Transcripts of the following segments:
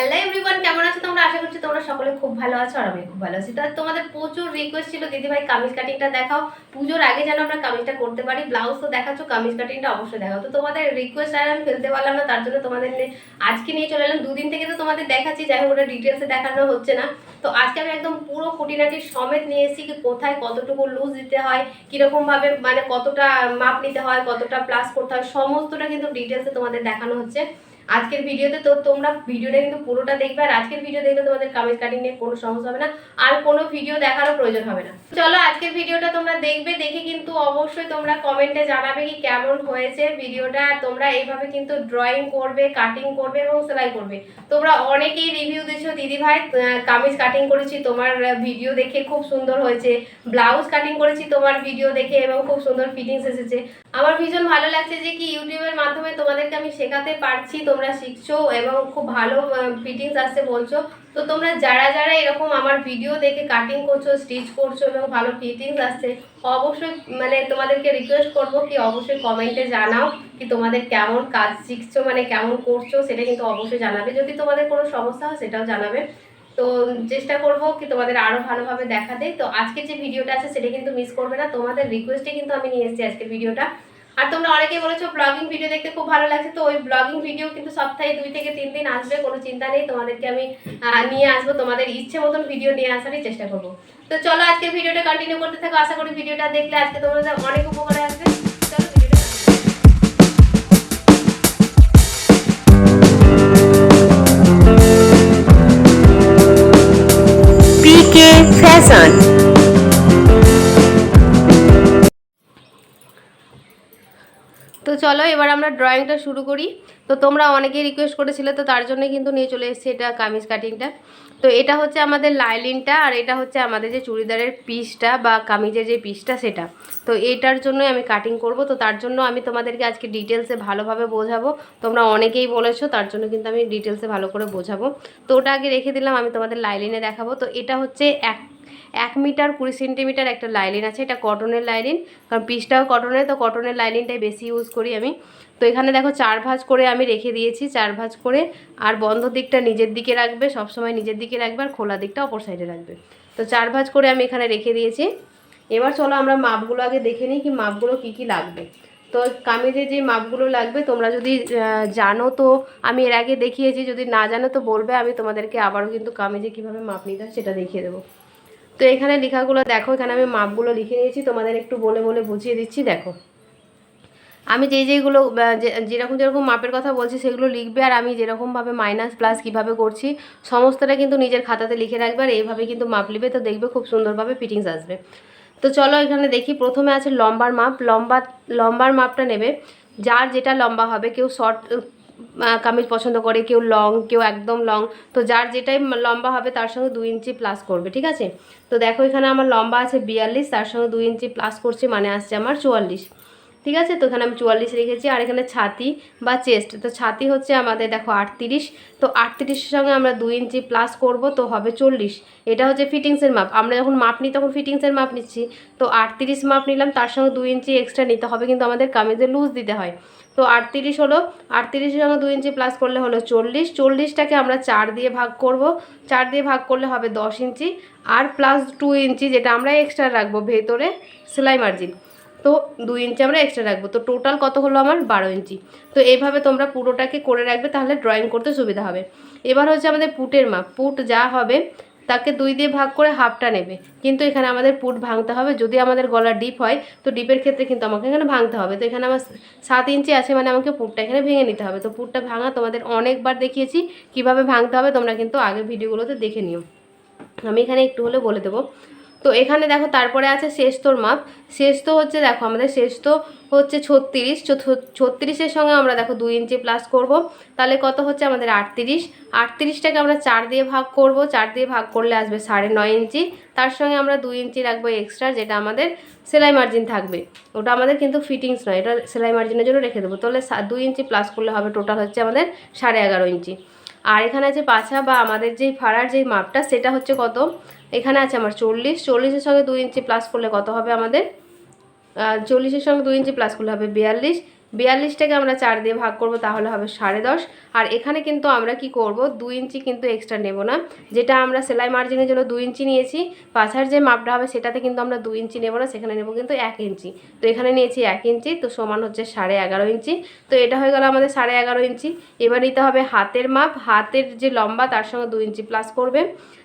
Hello everyone কেমন আছো তোমরা? আশা করছি তোমরা সকলে খুব ভালো আছো আর আমি খুব ভালো আছি। তো তোমাদের প্রচুর রিকোয়েস্ট ছিল, দিদিভাই, কামিজ কাটিংটা দেখাও। পুজোর আগে যেন আমরা কামিজটা করতে পারি ব্লাউজ তো দেখাচ্ছ, কামিজ কাটিংটা অবশ্যই দেখাও। তো তোমাদের রিকোয়েস্ট আর আমি ফেলতে পারলাম না, তার জন্য তোমাদের আজকে নিয়ে চলে এলাম। দুদিন থেকে তো তোমাদের দেখাচ্ছি, যাই হোক, ওটা ডিটেলসে দেখানো হচ্ছে না। তো আজকে আমি একদম পুরো খুঁটিনাটি সমেত নিয়ে এসেছি কি কোথায় কতটুকু লুজ দিতে হয় কীরকমভাবে মানে কতটা মাপ নিতে হয়, কতটা প্লাস করতে হয়, সমস্তটা কিন্তু ডিটেলসে তোমাদের দেখানো হচ্ছে। আজকের ভিডিওতে তো তোমরা ভিডিওটা কিন্তু পুরোটা দেখবে, আর আজকের ভিডিও দেখলে তোমাদের কামিজ কাটিং নিয়ে কোনো সমস্যা হবে না, আর কোনো ভিডিও দেখারও প্রয়োজন হবে না। চলো আজকের ভিডিওটা তোমরা দেখবে, দেখে কিন্তু অবশ্যই তোমরা কমেন্টে জানাবে কি কেমন হয়েছে ভিডিওটা, আর তোমরা এইভাবে কিন্তু ড্রয়িং করবে কাটিং করবে এবং সেলাই করবে। তোমরা অনেকেই রিভিউ দিচ্ছো দিদি ভাই কামিজ কাটিং করেছি, তোমার ভিডিও দেখে খুব সুন্দর হয়েছে ব্লাউজ কাটিং করেছি, তোমার ভিডিও দেখে এবং খুব সুন্দর ফিটিংস এসেছে। আমার ভীষণ ভালো লাগছে যে কি ইউটিউবের মাধ্যমে তোমাদেরকে আমি শেখাতে পারছি, তোমরা শিখছো এবং খুব ভালো ফিটিংস আসছে বলছো। তো তোমরা যারা যারা এরকম আমার ভিডিও দেখে কাটিং করছ স্টিচ করছ এবং ভালো ফিটিংস আসছে, অবশ্যই মানে তোমাদেরকে রিকোয়েস্ট করব কি অবশ্যই কমেন্টে জানাও কি তোমাদের কেমন কাজ শিখছো মানে কেমন করছ, সেটা কিন্তু অবশ্যই জানাবে। যদি তোমাদের কোনো সমস্যা হয়, সেটাও জানাবে। তো চেষ্টা করব কি তোমাদের আরও ভালোভাবে দেখাতে। তো আজকে যে ভিডিওটা আছে, সেটা কিন্তু মিস করবে না। তোমাদের রিকোয়েস্টে কিন্তু আমি নিয়ে এসেছি আজকে ভিডিওটা আর তোমরা অনেকে বলেছ ব্লগিং ভিডিও দেখতে খুব ভালো লাগছে, তো ওই ব্লগিং ভিডিও কিন্তু সপ্তাহে দুই থেকে তিন দিন আসবে, কোনো চিন্তা নেই, তোমাদেরকে আমি নিয়ে আসব, তোমাদের ইচ্ছে মতন ভিডিও নিয়ে আসারই চেষ্টা করব। তো চলো আজকে ভিডিওটা কন্টিনিউ করতে থাকো, আশা করি ভিডিওটা দেখলে আজকে তোমাদের অনেক উপকারে আসবে। তো চলো, এবার আমরা ড্রয়িংটা শুরু করি। তো তোমরা অনেকেই রিকোয়েস্ট করেছিলে, তো তার জন্য কিন্তু নিয়ে চলে এসেছি এটা কামিজ কাটিংটা তো এটা হচ্ছে আমাদের লাইলিনটা আর এটা হচ্ছে আমাদের যে চুড়িদারের পিসটা বা কামিজের যে পিসটা সেটা। তো এটার জন্যই আমি কাটিং করব। তো তার জন্য আমি তোমাদেরকে আজকে ডিটেলসে ভালোভাবে বোঝাবো। তোমরা অনেকেই বলেছ, তার জন্য কিন্তু আমি ডিটেলসে ভালো করে বোঝাবো। তো ওটা আগে রেখে দিলাম, আমি তোমাদের লাইলিনে দেখাবো। তো এটা হচ্ছে এক এক মিটার, কুড়ি সেন্টিমিটার একটা লাইলিন আছে, এটা কটনের লাইলিন। কারণ পিসটাও কটনের, তো কটনের লাইলিনটাই বেশি ইউজ করি আমি। তো এখানে দেখো চার ভাঁজ করে আমি রেখে দিয়েছি, চার ভাঁজ করে। আর বন্ধ দিকটা নিজের দিকে রাখবে, সবসময় নিজের দিকে রাখবে, আর খোলা দিকটা অপর সাইডে রাখবে। তো চার ভাঁজ করে আমি এখানে রেখে দিয়েছি। এবার চলো আমরা মাপগুলো আগে দেখে নিই কি মাপগুলো কি কি লাগবে। তো কামিজে যে মাপগুলো লাগবে, তোমরা যদি জানো তো, আমি এর আগে দেখিয়েছি, যদি না জানো তো বলবে, আমি তোমাদেরকে আবারও কিন্তু কামিজে কীভাবে মাপ নিতে হয় সেটা দেখিয়ে দেবো। তো এখানে লেখাগুলো দেখো, এখানে আমি মাপগুলো লিখে নিয়েছি, তোমাদের একটু বলে বলে বুঝিয়ে দিচ্ছি, দেখো। আমি যেই যেইগুলো যেরকম যেরকম মাপের কথা বলছি, সেগুলো লিখবে আর আমি যেরকমভাবে মাইনাস প্লাস কীভাবে করছি, সমস্তটা কিন্তু নিজের খাতাতে লিখে রাখবে আর এইভাবে কিন্তু মাপ লিবে তো দেখবে খুব সুন্দরভাবে ফিটিংস আসবে। তো চলো এখানে দেখি, প্রথমে আছে লম্বার মাপ, লম্বা, লম্বার মাপটা নেবে, যার যেটা লম্বা হবে, কেউ শর্ট কামিজ পছন্দ করে, কেউ লং কেউ একদম লং তো যার যেটাই লম্বা হবে তার সঙ্গে দুই ইঞ্চি প্লাস করবে, ঠিক আছে? তো দেখো এখানে আমার লম্বা আছে বিয়াল্লিশ, তার সঙ্গে দুই ইঞ্চি প্লাস করছি মানে আসছে আমার চুয়াল্লিশ, ঠিক আছে? তো এখানে আমি চুয়াল্লিশ রেখেছি, আর এখানে ছাতি বা চেস্ট তো ছাতি হচ্ছে আমাদের দেখো আটত্রিশ, তো আটত্রিশের সঙ্গে আমরা দুই ইঞ্চি প্লাস করব, তো হবে চল্লিশ, এটা হচ্ছে ফিটিংসের মাপ, আমরা যখন মাপ নিই তখন ফিটিংসের মাপ নিচ্ছি, তো আটত্রিশ মাপ নিলাম, তার সঙ্গে দুই ইঞ্চি এক্সট্রা নিতে হবে, কিন্তু আমাদের কামিজে লুজ দিতে হয় তো আটত্রিশ হলো আটত্রিশের সঙ্গে দুই ইঞ্চি প্লাস করলে হলো চল্লিশ। চল্লিশটাকে আমরা চার দিয়ে ভাগ করব। চার দিয়ে ভাগ করলে হবে দশ ইঞ্চি। আর প্লাস টু ইঞ্চি যেটা আমরা এক্সট্রা রাখব ভেতরে, সেলাই মার্জিন তো দুই ইঞ্চি আমরা এক্সট্রা রাখব। তো টোটাল কত হলো আমার? বারো ইঞ্চি। তো এইভাবে তোমরা পুরোটাকে করে রাখবে, তাহলে ড্রয়িং করতে সুবিধা হবে। এবার হচ্ছে আমাদের পুটের মাপ। পুট যা হবে তাকে দুই দিয়ে ভাগ করে হাফটা নেবে। কিন্তু এখানে আমাদের পুট ভাঙতে হবে। যদি আমাদের গলা ডিপ হয়, তো ডিপের ক্ষেত্রে কিন্তু আমাকে এখানে ভাঙতে হবে। তো এখানে আমার সাত ইঞ্চি আছে মানে আমাকে পুটটা এখানে ভেঙে নিতে হবে। তো পুটটা ভাঙা তোমাদের অনেকবার দেখিয়েছি। কীভাবে ভাঙতে হবে তোমরা কিন্তু আগে ভিডিওগুলোতে দেখে নিও। আমি এখানে একটু হলে বলে দেবো। তো এখানে দেখো তারপরে আছে শেষতোর মাপ। শেষতো হচ্ছে দেখো আমাদের শেষতো হচ্ছে ছত্রিশ। ছত্রিশের সঙ্গে আমরা দেখো দুই ইঞ্চি প্লাস করব। তাহলে কত হচ্ছে আমাদের আটত্রিশ। আটত্রিশটাকে আমরা চার দিয়ে ভাগ করব। চার দিয়ে ভাগ করলে আসবে সাড়ে নয় ইঞ্চি। তার সঙ্গে আমরা দুই ইঞ্চি রাখব এক্সট্রা যেটা আমাদের সেলাই মার্জিন থাকবে। ওটা আমাদের কিন্তু ফিটিংস নয়, এটা সেলাই মার্জিনের জন্য রেখে দেবো। তাহলে দুই ইঞ্চি প্লাস করলে হবে টোটাল হচ্ছে আমাদের সাড়ে এগারো ইঞ্চি। আর এখানে আছে পাছা বা আমাদের যেই ফাড়ার যেই মাপটা, সেটা হচ্ছে কত? এখানে আছে আমার চল্লিশ। চল্লিশের সঙ্গে দুই ইঞ্চি প্লাস করলে কত হবে আমাদের? চল্লিশের সঙ্গে দুই ইঞ্চি প্লাস করলে হবে বিয়াল্লিশ। বিয়াল্লিশটাকে আমরা চার দিয়ে ভাগ করব, তাহলে হবে সাড়ে দশ। আর এখানে কিন্তু আমরা কি করব, দুই ইঞ্চি কিন্তু এক্সট্রা নেব না। যেটা আমরা সেলাই মার্জিনের জন্য দুই ইঞ্চি নিয়েছি, পাছার যে মাপটা হবে সেটাতে কিন্তু আমরা দুই ইঞ্চি নেব না, সেখানে নেব কিন্তু এক ইঞ্চি। তো এখানে নিয়েছি এক ইঞ্চি, তো সমান হচ্ছে সাড়ে এগারো ইঞ্চি। তো এটা হয়ে গেল আমাদের সাড়ে এগারো ইঞ্চি। এবার নিতে হবে হাতের মাপ, হাতের যে লম্বা তার সঙ্গে দুই ইঞ্চি প্লাস করবে।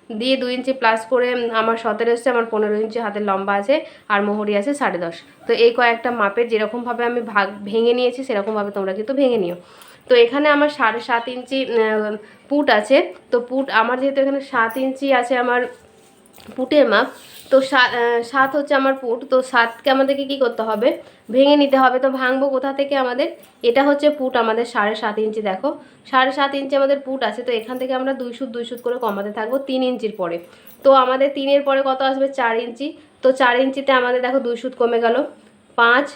দিয়ে দুই ইঞ্চি প্লাস করে আমার সতেরো এসছে আমার পনেরো ইঞ্চি হাতের লম্বা আছে আর মোহরি আছে সাড়ে দশ। তো এই কয়েকটা মাপের যেরকমভাবে আমি ভাগ ভেঙে নিয়েছি, সেরকমভাবে তোমরা কিন্তু ভেঙে নিও। তো এখানে আমার সাড়ে সাত ইঞ্চি পুট আছে। তো পুট আমার যেহেতু এখানে সাত ইঞ্চি আছে, আমার পুটের মাপ। তো সাত হচ্ছে আমার পুট। তো সাতকে আমাদেরকে কি করতে হবে? ভেঙে নিতে হবে। তো ভাঙবো কোথা থেকে আমাদের? এটা হচ্ছে পুট আমাদের সাড়ে সাত ইঞ্চি, দেখো। সাড়ে সাত ইঞ্চি আমাদের পুট আছে। তো এখান থেকে আমরা দুই সুত দুই সুত করে কমাতে থাকব তিন ইঞ্চির পরে। তো আমাদের তিনের পরে কত আসবে? চার ইঞ্চি। তো চার ইঞ্চিতে আমাদের, দেখো, দুই সুত কমে গেল। পাঁচ,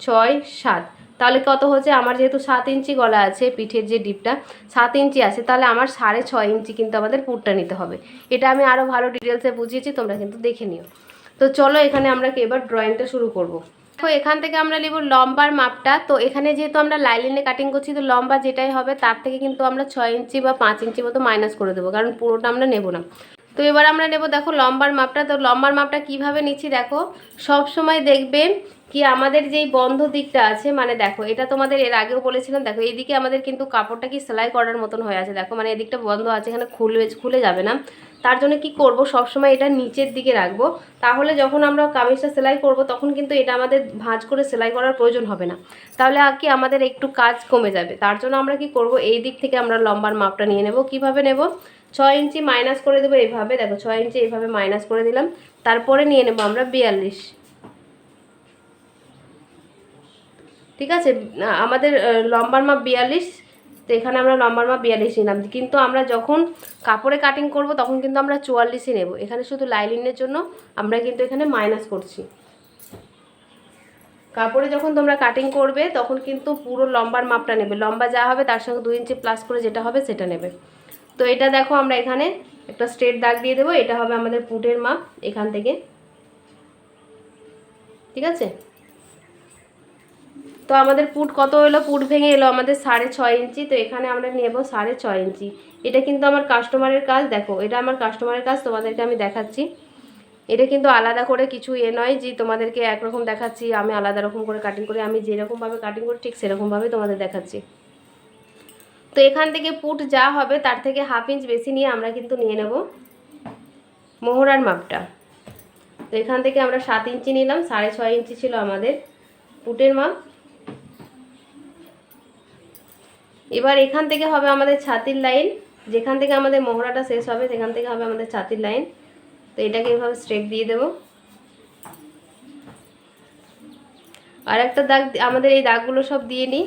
ছয়, সাত। তাহলে কত হচ্ছে? আমার যেহেতু সাত ইঞ্চি গলা আছে পিঠের যে ডিপটা, সাত ইঞ্চি আছে, তাহলে আমার সাড়ে ছয় ইঞ্চি কিন্তু আমাদের পুরটা নিতে হবে। এটা আমি আরও ভালো ডিটেলসে বুঝিয়েছি, তোমরা কিন্তু দেখে নিও। তো চলো এখানে আমরা এবার ড্রয়িংটা শুরু করব। তো এখান থেকে আমরা নেব লম্বার মাপটা। তো এখানে যেহেতু আমরা লাইলিনে কাটিং করছি, তো লম্বা যেটাই হবে, তার থেকে কিন্তু আমরা ছয় ইঞ্চি বা পাঁচ ইঞ্চি মতো মাইনাস করে দেবো, কারণ পুরোটা আমরা নেব না। তো এবার আমরা নেব, দেখো লম্বার মাপটা। তো লম্বার মাপটা কীভাবে নিচ্ছি দেখো? সব সময় দেখবে কি আমাদের যেই বন্ধ দিকটা আছে মানে দেখো, এটা তোমাদের এর আগেও বলেছিলাম, দেখো এইদিকে আমাদের কিন্তু কাপড়টা কি সেলাই করার মতন হয়ে আছে। দেখো মানে এদিকটা বন্ধ আছে, এখানে খুলে খুলে যাবে না। তার জন্য কি করব? সব সময় এটা নিচের দিকে রাখব। তাহলে যখন আমরা কামিজটা সেলাই করব, তখন কিন্তু এটা আমাদের ভাঁজ করে সেলাই করার প্রয়োজন হবে না। তাহলে আর কি আমাদের একটু কাজ কমে যাবে। তার জন্য আমরা কি করব? এই দিক থেকে আমরা লম্বার মাপটা নিয়ে নেব। কীভাবে নেব? ছয় ইঞ্চি মাইনাস করে দেবো এইভাবে। দেখো, ছয় ইঞ্চি এইভাবে মাইনাস করে দিলাম। তারপরে নিয়ে নেব আমরা বিয়াল্লিশ। ঠিক আছে? আমাদের লম্বার মাপ বিয়াল্লিশ। তো এখানে আমরা লম্বার মাপ বিয়াল্লিশ নিলাম। কিন্তু আমরা যখন কাপড়ে কাটিং করব, তখন কিন্তু আমরা চুয়াল্লিশই নেব। এখানে শুধু লাইলিনের জন্য আমরা কিন্তু এখানে মাইনাস করছি। কাপড়ে যখন তোমরা কাটিং করবে, তখন কিন্তু পুরো লম্বার মাপটা নেবে। লম্বা যা হবে, তার সঙ্গে দুই ইঞ্চি প্লাস করে যেটা হবে, সেটা নেবে। তো এটা দেখো, আমরা এখানে একটা স্ট্রেট দাগ দিয়ে দেবো। এটা হবে আমাদের পুটের মাপ এখান থেকে। ঠিক আছে? তো আমাদের পুট কত এলো পুট ভেঙে এলো আমাদের সাড়ে ছয় ইঞ্চি, তো এখানে আমরা নেব সাড়ে ছয় ইঞ্চি। এটা কিন্তু আমার কাস্টমারের কাজ, দেখো, এটা আমার কাস্টমারের কাজ, তোমাদেরকে আমি দেখাচ্ছি। এটা কিন্তু আলাদা করে কিছু এ নয় যে তোমাদেরকে একরকম দেখাচ্ছি, আমি আলাদা রকম করে কাটিং করি, আমি যেরকমভাবে কাটিং করি, ঠিক সেরকমভাবে তোমাদের দেখাচ্ছি। তো এখান থেকে পুট যা হবে তার থেকে হাফ ইঞ্চ বেশি নিয়ে আমরা কিন্তু নিয়ে নেব মোহরার মাপটা। তো এখান থেকে আমরা সাত ইঞ্চি নিলাম, সাড়ে ছয় ইঞ্চি ছিল আমাদের পুটের মাপ। এবার এখান থেকে হবে আমাদের ছাতির লাইন, যেখান থেকে আমাদের মোহরাটা শেষ হবে, সেখান থেকে হবে আমাদের ছাতির লাইন। তো এটাকে এভাবে স্ট্রেট দিয়ে দেব। আর একটা দাগ আমাদের এই দাগগুলো সব দিয়ে নিই।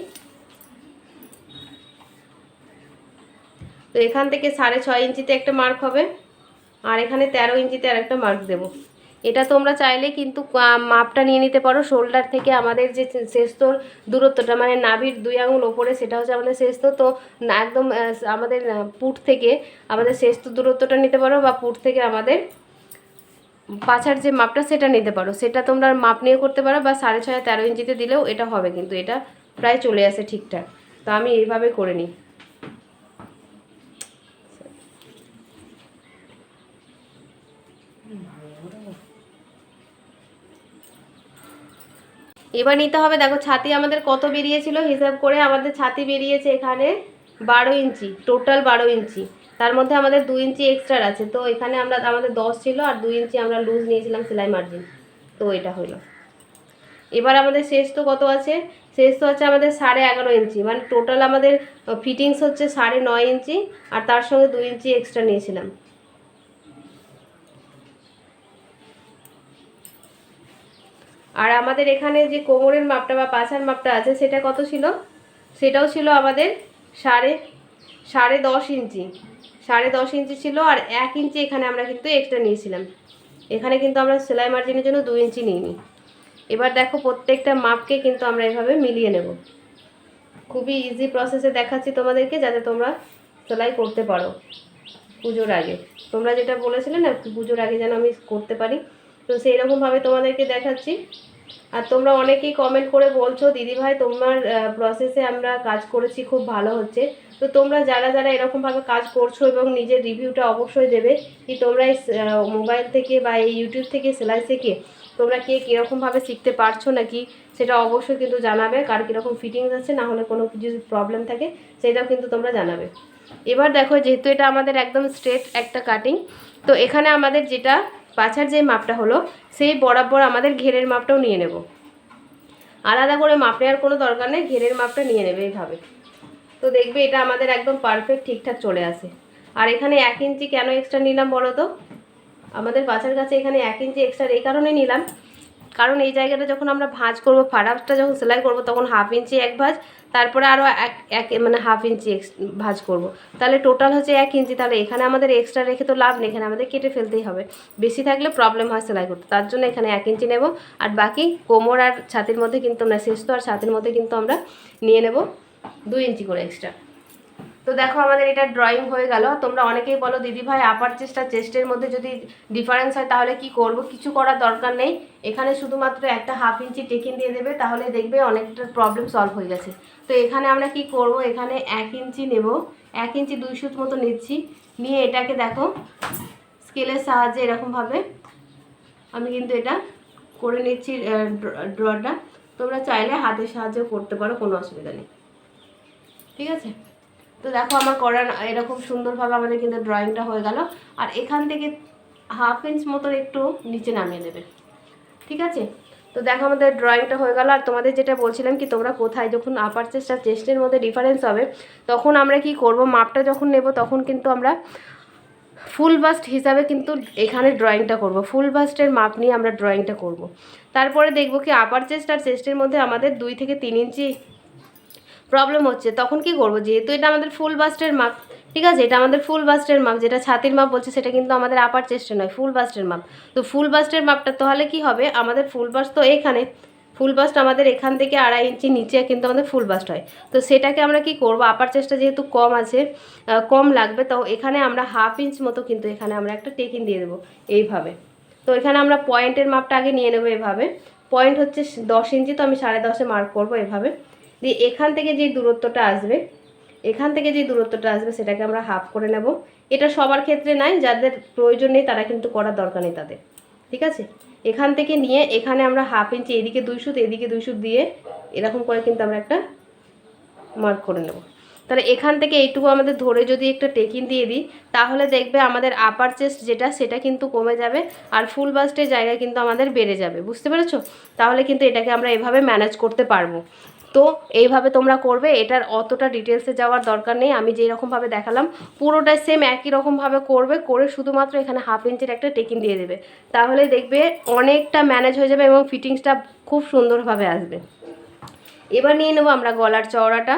তো এখান থেকে সাড়ে ছয় ইঞ্চিতে একটা মার্ক হবে, আর এখানে তেরো ইঞ্চিতে আর একটা মার্ক দেবো। এটা তোমরা চাইলে কিন্তু মাপটা নিয়ে নিতে পারো। শোল্ডার থেকে আমাদের যে শেষতোর দূরত্বটা মানে নাভির দুই আঙুল ওপরে, সেটা হচ্ছে আমাদের শেষতো তো একদম আমাদের পুট থেকে আমাদের শেষতো দূরত্বটা নিতে পারো বা পুট থেকে আমাদের পাছার যে মাপটা, সেটা নিতে পারো। সেটা তোমরা মাপ নিয়ে করতে পারো বা সাড়ে ছয় তেরো ইঞ্চিতে দিলেও এটা হবে কিন্তু। এটা প্রায় চলে আসে ঠিকঠাক। তো আমি এইভাবে করে নিই। এবার নিতে হবে, দেখো ছাতি আমাদের কত বেরিয়েছিল? হিসাব করে আমাদের ছাতি বেরিয়েছে এখানে বারো ইঞ্চি টোটাল বারো ইঞ্চি। তার মধ্যে আমাদের দু ইঞ্চি এক্সট্রা আছে। তো এখানে আমরা, আমাদের দশ ছিল আর দুই ইঞ্চি আমরা লুজ নিয়েছিলাম সেলাই মার্জিন তো এটা হলো। এবার আমাদের শেষ তো কত আছে? শেষ তো হচ্ছে আমাদের সাড়ে এগারো ইঞ্চি। মানে টোটাল আমাদের ফিটিংস হচ্ছে সাড়ে নয় ইঞ্চি আর তার সঙ্গে দুই ইঞ্চি এক্সট্রা নিয়েছিলাম। আর আমাদের এখানে যে কোমরের মাপটা বা পাছার মাপটা আছে, সেটা কত ছিল? সেটাও ছিল আমাদের সাড়ে সাড়ে দশ ইঞ্চি। সাড়ে দশ ইঞ্চি ছিল আর এক ইঞ্চি এখানে আমরা কিন্তু এক্সট্রা নিয়েছিলাম। এখানে কিন্তু আমরা সেলাই মার্জিনের জন্য দু ইঞ্চি নিইনি। এবার দেখো প্রত্যেকটা মাপকে কিন্তু আমরা এভাবে মিলিয়ে নেব। খুবই ইজি প্রসেসে দেখাচ্ছি তোমাদেরকে, যাতে তোমরা সেলাই করতে পারো পুজোর আগে। তোমরা যেটা বলেছিলে না, পুজোর আগে যেন আমি করতে পারি। তো সেই রকমভাবে তোমাদেরকে দেখাচ্ছি। আর তোমরা অনেকেই কমেন্ট করে বলছো দিদিভাই তোমার প্রসেসে আমরা কাজ করেছি, খুব ভালো হচ্ছে। তো তোমরা যারা যারা এরকমভাবে কাজ করছ এবং নিজের রিভিউটা অবশ্যই দেবে কি তোমরা এই মোবাইল থেকে বা এই ইউটিউব থেকে সেলাই শিখে তোমরা কে কীরকমভাবে শিখতে পারছ নাকি, সেটা অবশ্যই কিন্তু জানাবে। কার কীরকম ফিটিংস আছে, না হলে কোনো কিছু প্রবলেম থাকে, সেটাও কিন্তু তোমরা জানাবে। এবার দেখো, যেহেতু এটা আমাদের একদম স্ট্রেট একটা কাটিং তো এখানে আমাদের যেটা পাছার যে মাপটা হলো, সেই বরাবর আমাদের ঘেরের মাপটাও নিয়ে নেব। আলাদা করে মাপ নেওয়ার কোনো দরকার নেই, ঘেরের মাপটা নিয়ে নেবে এইভাবে। তো দেখবে এটা আমাদের একদম পারফেক্ট ঠিকঠাক চলে আসে। আর এখানে এক ইঞ্চি কেন এক্সট্রা নিলাম বলো তো? আমাদের পাছার কাছে এখানে এক ইঞ্চি এক্সট্রা এই কারণে নিলাম কারণ এই জায়গাটা যখন আমরা ভাঁজ করব ফাড়াটা যখন সেলাই করব, তখন হাফ ইঞ্চি এক ভাঁজ, তারপরে আরও এক এক মানে হাফ ইঞ্চি ভাঁজ করব। তাহলে টোটাল হচ্ছে এক ইঞ্চি তাহলে এখানে আমাদের এক্সট্রা রেখে তো লাভ নেই, এখানে আমাদের কেটে ফেলতেই হবে। বেশি থাকলে প্রবলেম হয় সেলাই করতে। তার জন্য এখানে এক ইঞ্চি নেব। আর বাকি কোমর আর ছাতির মধ্যে কিন্তু আমরা শেষ তো আর ছাতির মধ্যে কিন্তু আমরা নিয়ে নেব। দুই ইঞ্চি করে এক্সট্রা তো দেখো আমাদের এটা ড্রয়িং হয়ে গেল। তোমরা অনেকেই বলো, দিদি ভাই আপার চেষ্টা চেস্টের মধ্যে যদি ডিফারেন্স হয়, তাহলে কি করব? কিছু করার দরকার নেই। এখানে শুধুমাত্র একটা হাফ ইঞ্চি টেকিন দিয়ে দেবে, তাহলে দেখবে অনেকটা প্রবলেম সলভ হয়ে গেছে। তো এখানে আমরা কি করব? এখানে এক ইঞ্চি নেব। এক ইঞ্চি দুই সুত মতো নিচ্ছি। নিয়ে এটাকে দেখো স্কেলের সাহায্যে এরকমভাবে আমি কিন্তু এটা করে নিচ্ছি ড্রটা তোমরা চাইলে হাতের সাহায্যেও করতে পারো, কোনো অসুবিধা নেই। ঠিক আছে? তো দেখো আমার করার এরকম সুন্দরভাবে আমাদের কিন্তু ড্রয়িংটা হয়ে গেল। আর এখান থেকে হাফ ইঞ্চ মতন একটু নিচে নামিয়ে দেবে। ঠিক আছে? তো দেখো আমাদের ড্রয়িংটা হয়ে গেল। আর তোমাদের যেটা বলছিলাম কি, তোমরা কোথায় যখন আপার চেস্ট আর চেস্টের মধ্যে ডিফারেন্স হবে, তখন আমরা কি করব? মাপটা যখন নেব, তখন কিন্তু আমরা ফুল বাস্ট হিসাবে কিন্তু এখানে ড্রয়িংটা করব। ফুল বাস্টের মাপ নিয়ে আমরা ড্রয়িংটা করব। তারপরে দেখব কি আপার চেস্ট আর চেস্টের মধ্যে আমাদের দুই থেকে তিন ইঞ্চি প্রবলেম হচ্ছে, তখন কি করব? যেহেতু এটা আমাদের ফুল বাস্টের মাপ ঠিক আছে? এটা আমাদের ফুল বাস্টের মাপ যেটা ছাতির মাপ বলছে, সেটা কিন্তু আমাদের আপার চেস্টে নয় ফুল বাস্টের মাপ তো ফুল বাস্টের মাপটা তাহলে কি হবে? আমাদের ফুল বাস্ট তো এখানে ফুল বাস্ট আমাদের এখান থেকে আড়াই ইঞ্চি নিচে কিন্তু আমাদের ফুল বাস্ট হয়। তো সেটাকে আমরা কি করব? আপার চেষ্টা যেহেতু কম আছে কম লাগবে, তো এখানে আমরা হাফ ইঞ্চ মতো কিন্তু এখানে আমরা একটা টেকিং দিয়ে দেবো, এইভাবে। তো এখানে আমরা পয়েন্টের মাপটা আগে নিয়ে নেব এভাবে। পয়েন্ট হচ্ছে দশ ইঞ্চি তো আমি সাড়ে দশে মার্ক করব এভাবে। দিয়ে এখান থেকে যে দূরত্বটা আসবে, এখান থেকে যে দূরত্বটা আসবে সেটাকে আমরা হাফ করে নেব। এটা সবার ক্ষেত্রে নাই, যাদের প্রয়োজন নেই তারা কিন্তু করার দরকার নেই তাদের। ঠিক আছে? এখান থেকে নিয়ে এখানে আমরা হাফ ইঞ্চি এদিকে দুই সুত, এদিকে দুই সুত দিয়ে এরকম করে কিন্তু আমরা একটা মার্ক করে নেব। তাহলে এখান থেকে এইটুকু আমাদের ধরে যদি একটা টেকিন দিয়ে দিই, তাহলে দেখবে আমাদের আপার চেস্ট যেটা, সেটা কিন্তু কমে যাবে আর ফুল বাস্টের জায়গা কিন্তু আমাদের বেড়ে যাবে। বুঝতে পেরেছ? তাহলে কিন্তু এটাকে আমরা এভাবে ম্যানেজ করতে পারব। তো এইভাবে তোমরা করবে, এটার অতটা ডিটেলসে যাওয়ার দরকার নেই। আমি যেই রকমভাবে দেখালাম, পুরোটাই সেম একই রকমভাবে করবে, করে শুধুমাত্র এখানে হাফ ইঞ্চির একটা টেকিং দিয়ে দেবে। তাহলে দেখবে অনেকটা ম্যানেজ হয়ে যাবে এবং ফিটিংসটা খুব সুন্দরভাবে আসবে। এবার নিয়ে নেব আমরা গলার চওড়াটা।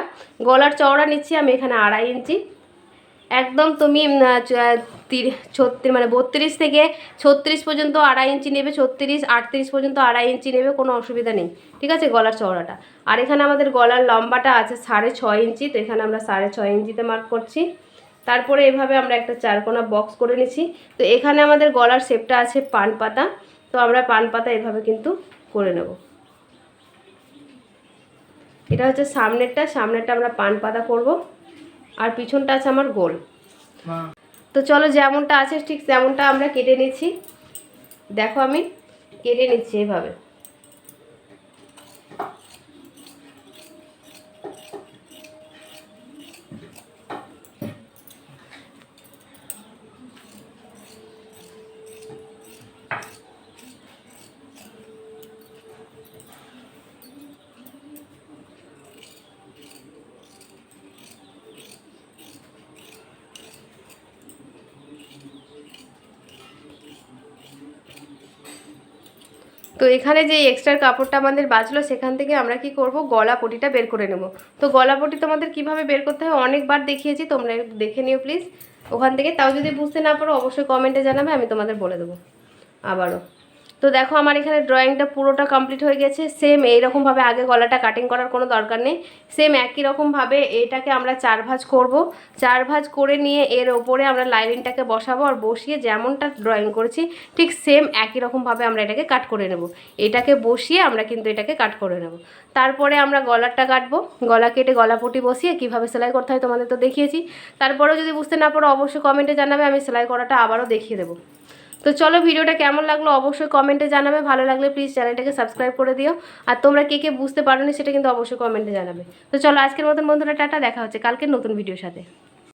গলার চওড়া নিচ্ছি আমি এখানে আড়াই ইঞ্চি। একদম তুমি ছত্রিশ মানে বত্রিশ থেকে ছত্রিশ পর্যন্ত আড়াই ইঞ্চি নেবে, ছত্রিশ, আটত্রিশ পর্যন্ত আড়াই ইঞ্চি নেবে, কোনো অসুবিধা নেই। ঠিক আছে, গলার চওড়াটা। আর এখানে আমাদের গলার লম্বাটা আছে সাড়ে ছয় ইঞ্চি, তো এখানে আমরা সাড়ে ছয় ইঞ্চিতে মার্ক করছি। তারপরে এভাবে আমরা একটা চারকোনা বক্স করে নিচ্ছি। তো এখানে আমাদের গলার শেপটা আছে পান পাতা তো আমরা পান পাতা এভাবে কিন্তু করে নেব। এটা হচ্ছে সামনেরটা সামনেরটা আমরা পান পাতা করব। আর পিছনটা আছে আমার গোল। তো চলো যেমনটা আছে ঠিক তেমনটা আমরা কেটে নিচ্ছি। দেখো আমি কেটে নিচ্ছি এভাবে। তো এখানে যে এক্সট্রা কাপড়টা আমাদের বাঁচলো, সেখান থেকে আমরা কি করব? গলা পটিটা বের করে নেব। তো গলা পটি তোমাদের কীভাবে বের করতে হয় অনেকবার দেখিয়েছি, তোমরা দেখে নিও প্লিজ ওখান থেকে, তাও যদি বুঝতে না পারো, অবশ্যই কমেন্টে জানাবে, আমি তোমাদের বলে দেবো। আবারও। তো দেখো আমার এখানে ড্রয়িংটা পুরোটা কমপ্লিট হয়ে গেছে। সেম এইরকমভাবে আগে গলাটা কাটিং করার কোনো দরকার নেই। সেম একই রকমভাবে এটাকে আমরা চার ভাঁজ করব। চার ভাঁজ করে নিয়ে এর ওপরে আমরা লাইনিংটাকে বসাবো আর বসিয়ে যেমনটা ড্রয়িং করেছি, ঠিক সেম একই রকমভাবে আমরা এটাকে কাট করে নেব। এটাকে বসিয়ে আমরা কিন্তু এটাকে কাট করে নেব। তারপরে আমরা গলারটা কাটবো। গলা কেটে গলাপটি বসিয়ে কীভাবে সেলাই করতে হয় তোমাদের তো দেখিয়েছি। তারপরেও যদি বুঝতে না পারো, অবশ্যই কমেন্টে জানাবে, আমি সেলাই করাটা আবারও দেখিয়ে দেবো। তো চলো ভিডিওটা কেমন লাগল অবশ্যই কমেন্টে জানাবে। ভালো লাগলে প্লিজ চ্যানেলটাকে সাবস্ক্রাইব করে দিও। আর তোমরা কে কে বুঝতে পারো সেটা কিন্তু অবশ্যই কমেন্টে জানাবে। তো চলো আজকের মতন বন্ধুরা, টাটা, দেখা হচ্ছে কালকের নতুন ভিডিওর সাথে।